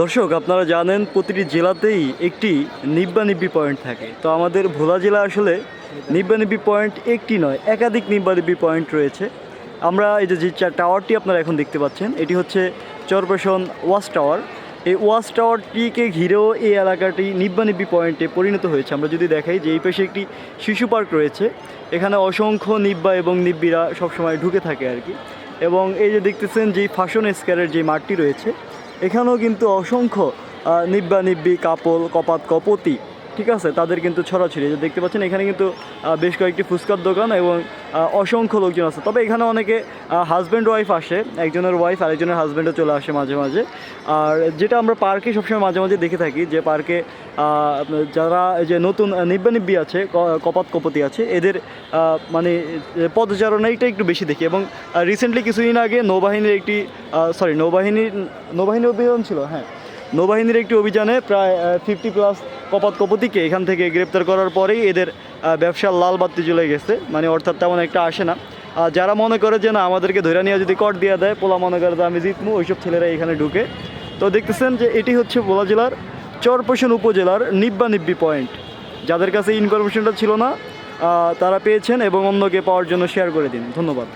দর্শক, আপনারা জানেন প্রতিটি জেলাতেই একটি নিব্বা নিব্বি পয়েন্ট থাকে। তো আমাদের ভোলা জেলা আসলে নিব্বা নিব্বি পয়েন্ট একটি নয়, একাধিক নিব্বা নিব্বি পয়েন্ট রয়েছে। আমরা এই যে যে টাওয়ারটি আপনারা এখন দেখতে পাচ্ছেন, এটি হচ্ছে চরপেশন ওয়াচ টাওয়ার এই ওয়াচ টাওয়ারটিকে ঘিরেও এই এলাকাটি নিব্বা নিব্বি পয়েন্টে পরিণত হয়েছে। আমরা যদি দেখাই যে, এই পাশে একটি শিশু পার্ক রয়েছে। এখানে অসংখ্য নিব্বা এবং নিব্বিরা সবসময় ঢুকে থাকে আর কি। এবং এই যে, দেখতেছেন যে ফাশন স্কোয়ারের যে মাঠটি রয়েছে এখানেও কিন্তু অসংখ্য নিব্বা নিব্বি, কাপল, কপাত কপতি, ঠিক আছে? তাদের কিন্তু ছড়াছড়ি। দেখতে পাচ্ছেন, এখানে কিন্তু বেশ কয়েকটি ফুচকার দোকান এবং অসংখ্য লোকজন আছে। তবে এখানে অনেকে হাজব্যান্ড ওয়াইফ আসে একজনের ওয়াইফ আরেকজনের হাজব্যান্ডও চলে আসে মাঝে মাঝে। আর যেটা আমরা পার্কে সবসময় মাঝে মাঝে দেখে থাকি যে পার্কে যারা যে নতুন নিব্বা নিব্বি আছে কপাত কপতি আছে এদের মানে আহ, পদচারণাটা একটু বেশি দেখি। এবং রিসেন্টলি কিছুদিন আগে নৌবাহিনীর একটি সরি নৌবাহিনীর নৌবাহিনী অভিযান ছিল হ্যাঁ। নৌবাহিনীর একটি অভিযানে প্রায় ফিফটি প্লাস কপাত কপতিকে এখান থেকে গ্রেপ্তার করার পরেই এদের ব্যবসার লাল বাতি চলে গেছে। মানে অর্থাৎ তেমন একটা আসে না। আর যারা মনে করে যে না, আমাদেরকে ধরে নিয়ে যদি কট দিয়ে দেয়, পোলা মনে করে যে আমি জিতমু, ওইসব ছেলেরা এখানে ঢুকে। তো দেখতেছেন যে এটি হচ্ছে ভোলা জেলার চরপোষণ উপজেলার নিব্বা নিব্বি পয়েন্ট। যাদের কাছে ইনফরমেশনটা ছিল না তারা পেয়েছেন এবং অন্যকে পাওয়ার জন্য শেয়ার করে দিন। ধন্যবাদ।